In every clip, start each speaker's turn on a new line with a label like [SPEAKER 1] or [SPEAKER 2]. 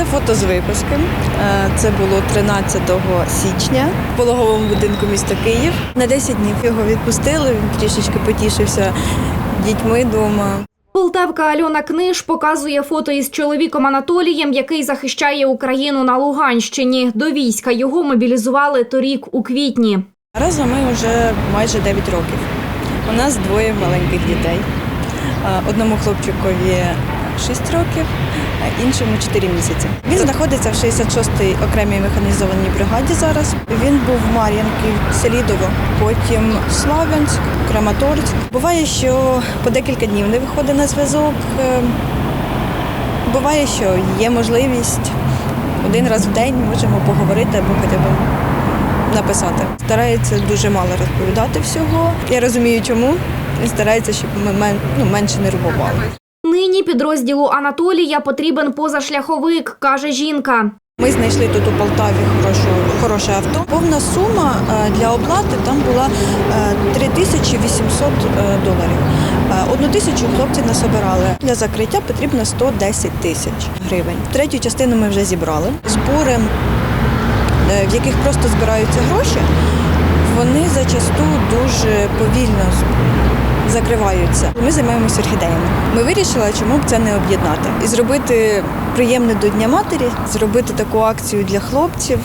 [SPEAKER 1] Це фото з випуски. Е, Це було 13 січня в пологовому будинку міста Київ. На 10 днів його відпустили. Він трішечки потішився дітьми вдома.
[SPEAKER 2] Полтавка Альона Книж показує фото із чоловіком Анатолієм, який захищає Україну на Луганщині. До війська його мобілізували торік у квітні.
[SPEAKER 1] Разом ми вже майже 9 років. У нас двоє маленьких дітей. Е, Одному хлопчикові 6 років, а іншому 4 місяці. Він знаходиться в 66-й окремій механізованій бригаді зараз. Він був в Мар'янки, Селідово, потім Славянськ, Краматорськ. Буває, що по декілька днів не виходить на зв'язок. Е, Буває, що є можливість один раз в день можемо поговорити або хоча б написати. Старається дуже мало розповідати всього. Я розумію, чому. І старається, щоб ми ну, менше нервували.
[SPEAKER 2] Нині підрозділу Анатолія потрібен позашляховик, каже жінка.
[SPEAKER 1] Ми знайшли тут у Полтаві хорошу, хороше авто. Повна сума е, для оплати там була е, 3800 е, доларів. Е, Одну тисячу хлопці насобирали. Для закриття потрібно 110 тисяч гривень. Третю частину ми вже зібрали. Збори, в яких просто збираються гроші, вони зачасту дуже повільно закриваються. Ми займаємося орхідеями. Ми вирішили, чому б це не об'єднати і зробити приємне до Дня матері, зробити таку акцію для хлопців,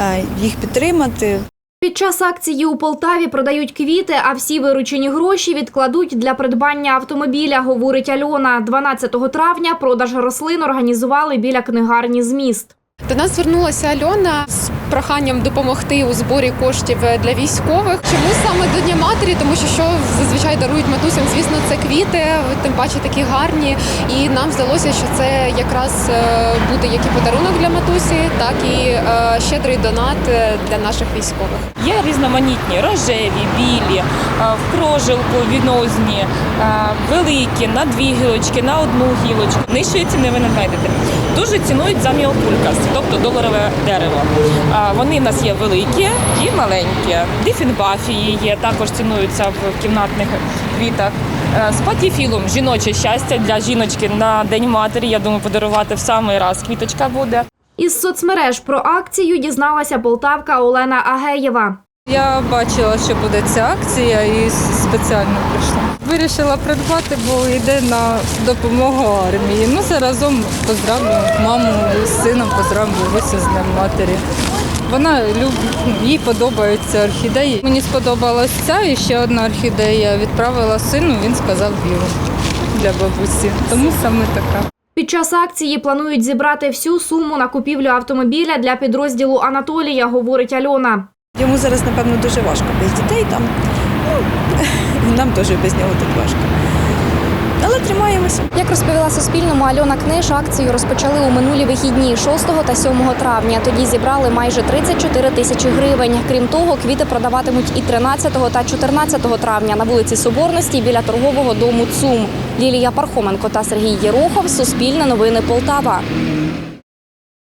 [SPEAKER 1] е, їх підтримати.
[SPEAKER 2] Під час акції у Полтаві продають квіти, а всі виручені гроші відкладуть для придбання автомобіля, говорить Альона. 12 травня продаж рослин організували біля книгарні «Зміст».
[SPEAKER 3] До нас звернулася Альона з проханням допомогти у зборі коштів для військових. Чому саме до Дня матері? Тому що що зазвичай дарують матусям, звісно, це квіти, тим паче такі гарні. І нам здалося, що це якраз е, буде як і подарунок для матусі, так і е, щедрий донат е, для наших військових.
[SPEAKER 4] Є різноманітні рожеві, білі, е, в прожилку віднозні, е, великі, на дві гілочки, на одну гілочку. Нижчої ціни ви не знайдете. Дуже цінують за міокулькас, тобто доларове дерево. Вони в нас є великі і маленькі. Дифінбафії є, також цінуються в кімнатних квітах. Е, З патіфілом жіноче щастя для жіночки на День матері. Я думаю, подарувати в самий раз квіточка буде.
[SPEAKER 2] Із соцмереж про акцію дізналася полтавка Олена Агеєва.
[SPEAKER 5] Я бачила, що буде ця акція і спеціально прийшла. Вирішила придбати, бо йде на допомогу армії. Ну, заразом поздравлю маму з сином, поздравлю Висю з Днем матері. Вона любить, їй подобаються орхідеї. Мені сподобалась ця і ще одна орхідея. Відправила сину, він сказав білу для бабусі. Тому саме така.
[SPEAKER 2] Під час акції планують зібрати всю суму на купівлю автомобіля для підрозділу Анатолія, говорить Альона.
[SPEAKER 1] Йому зараз, напевно, дуже важко без дітей там. Ну, нам теж без нього тут важко. Але тримаємося.
[SPEAKER 6] Як розповіла Суспільному Альона Книж, акцію розпочали у минулі вихідні 6 та 7 травня. Тоді зібрали майже 34 тисячі гривень. Крім того, квіти продаватимуть і 13 та 14 травня на вулиці Соборності біля торгового дому ЦУМ. Лілія Пархоменко та Сергій Єрохов. Суспільне новини Полтава.